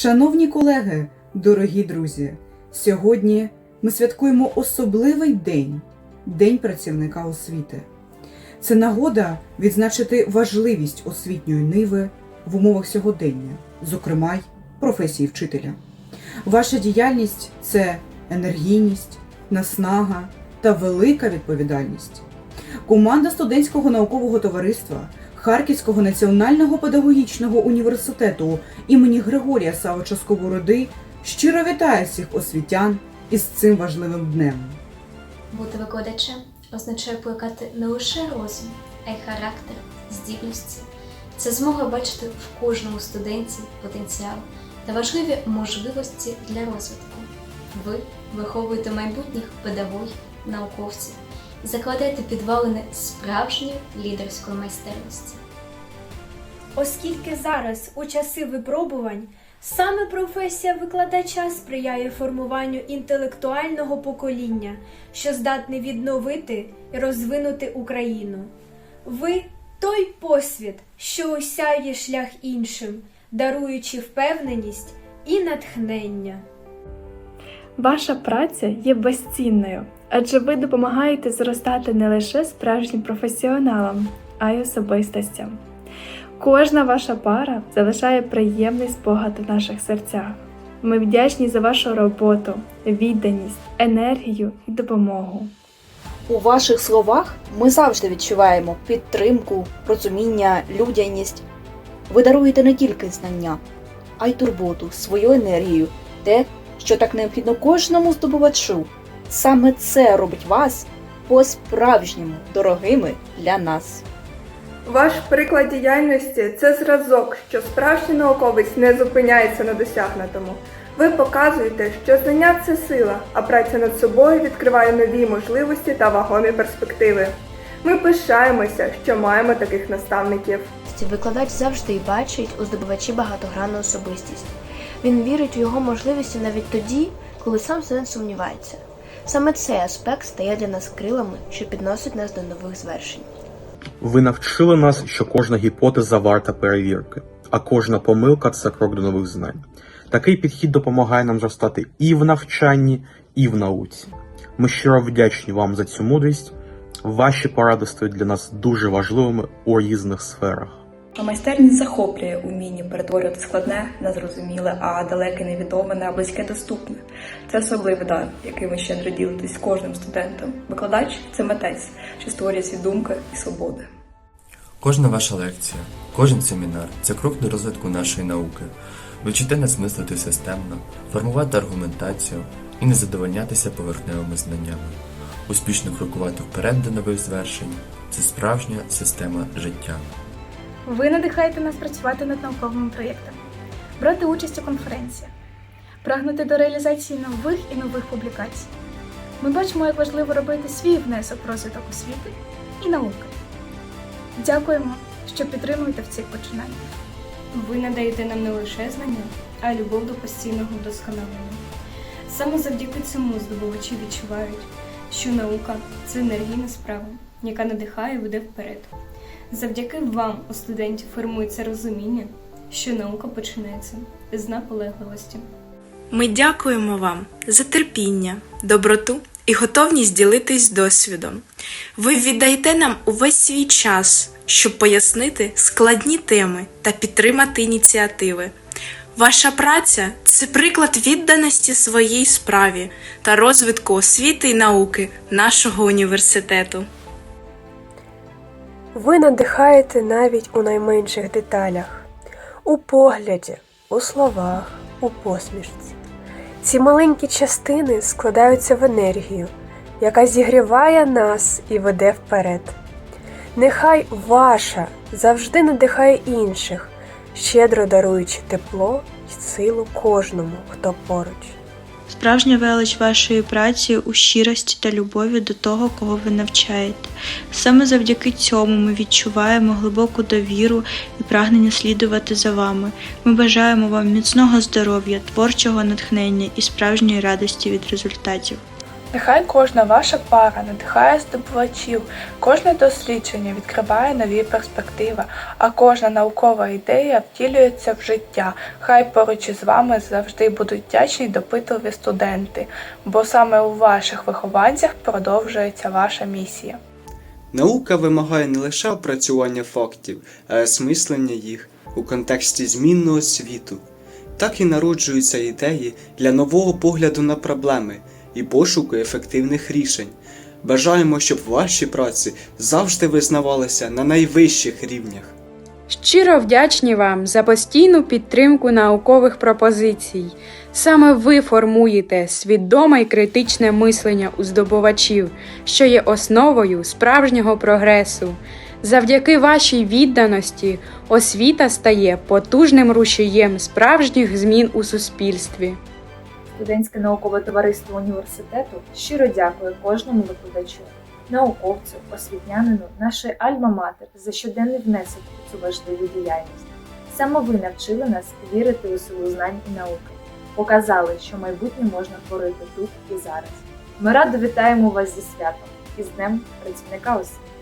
Шановні колеги, дорогі друзі, сьогодні ми святкуємо особливий день День працівника освіти. Це нагода відзначити важливість освітньої ниви в умовах сьогодення, зокрема й професії вчителя. Ваша діяльність це енергійність, наснага та велика відповідальність. Команда студентського наукового товариства Харківського національного педагогічного університету імені Григорія Савича Сковороди щиро вітає всіх освітян із цим важливим днем. Бути викладачем означає плекати не лише розум, а й характер, здібності. Це змога бачити в кожному студенті потенціал та важливі можливості для розвитку. Ви виховуєте майбутніх педагогів, науковців і закладаєте підвалини справжньої лідерської майстерності. Оскільки зараз, у часи випробувань, саме професія викладача сприяє формуванню інтелектуального покоління, що здатне відновити і розвинути Україну. Ви той посвіт, що осяє шлях іншим, даруючи впевненість і натхнення. Ваша праця є безцінною, адже ви допомагаєте зростати не лише справжнім професіоналам, а й особистостям. Кожна ваша пара залишає приємний спогад у наших серцях. Ми вдячні за вашу роботу, відданість, енергію і допомогу. У ваших словах ми завжди відчуваємо підтримку, розуміння, людяність. Ви даруєте не тільки знання, а й турботу, свою енергію, те, що так необхідно кожному здобувачу. Саме це робить вас по-справжньому дорогими для нас. Ваш приклад діяльності це зразок, що справжній науковець не зупиняється на досягнутому. Ви показуєте, що знання це сила, а праця над собою відкриває нові можливості та вагомі перспективи. Ми пишаємося, що маємо таких наставників. Викладач завжди бачить у здобувачі багатогранну особистість. Він вірить у його можливості навіть тоді, коли сам студент сумнівається. Саме цей аспект стає для нас крилами, що підносить нас до нових звершень. Ви навчили нас, що кожна гіпотеза варта перевірки, а кожна помилка це крок до нових знань. Такий підхід допомагає нам зростати і в навчанні, і в науці. Ми щиро вдячні вам за цю мудрість. Ваші поради стають для нас дуже важливими у різних сферах. А майстерність захоплює уміння перетворювати складне на зрозуміле, а далеке невідоме на близьке доступне. Це особливий дар, який ви щедро ділитесь кожним студентом. Викладач це митець, що створює свідомка і свободи. Кожна ваша лекція, кожен семінар це крок до розвитку нашої науки. Ви вчите нас мислити системно, формувати аргументацію і не задовольнятися поверхневими знаннями. Успішно крокувати вперед до нових звершень це справжня система життя. Ви надихаєте нас працювати над науковими проєктами, брати участь у конференціях, прагнути до реалізації нових і нових публікацій. Ми бачимо, як важливо робити свій внесок в розвиток освіти і науки. Дякуємо, що підтримуєте в цих починаннях. Ви надаєте нам не лише знання, а й любов до постійного вдосконалення. Саме завдяки цьому здобувачі відчувають, що наука це енергійна справа, яка надихає і веде вперед. Завдяки вам, у студентів, формується розуміння, що наука починається з наполегливості. Ми дякуємо вам за терпіння, доброту і готовність ділитись досвідом. Ви віддаєте нам увесь свій час, щоб пояснити складні теми та підтримати ініціативи. Ваша праця це приклад відданості своїй справі та розвитку освіти і науки нашого університету. Ви надихаєте навіть у найменших деталях, у погляді, у словах, у посмішці. Ці маленькі частини складаються в енергію, яка зігріває нас і веде вперед. Нехай ваша завжди надихає інших, щедро даруючи тепло й силу кожному, хто поруч. Справжня велич вашої праці у щирості та любові до того, кого ви навчаєте. Саме завдяки цьому ми відчуваємо глибоку довіру і прагнення слідувати за вами. Ми бажаємо вам міцного здоров'я, творчого натхнення і справжньої радості від результатів. Нехай кожна ваша пара надихає здобувачів, кожне дослідження відкриває нові перспективи, а кожна наукова ідея втілюється в життя. Хай поруч із вами завжди будуть вдячні допитливі студенти, бо саме у ваших вихованцях продовжується ваша місія. Наука вимагає не лише опрацювання фактів, а й осмислення їх у контексті змінного світу. Так і народжуються ідеї для нового погляду на проблеми і пошуку ефективних рішень. Бажаємо, щоб ваші праці завжди визнавалися на найвищих рівнях. Щиро вдячні вам за постійну підтримку наукових пропозицій. Саме ви формуєте свідоме й критичне мислення у здобувачів, що є основою справжнього прогресу. Завдяки вашій відданості освіта стає потужним рушієм справжніх змін у суспільстві. Студентське наукове товариство університету щиро дякує кожному викладачу, науковцю, освітнянину нашої Альма-Матер за щоденний внесок у цю важливу діяльність. Саме ви навчили нас вірити у силу знань і науки, показали, що майбутнє можна творити тут і зараз. Ми радо вітаємо вас зі святом і з Днем працівника освіти.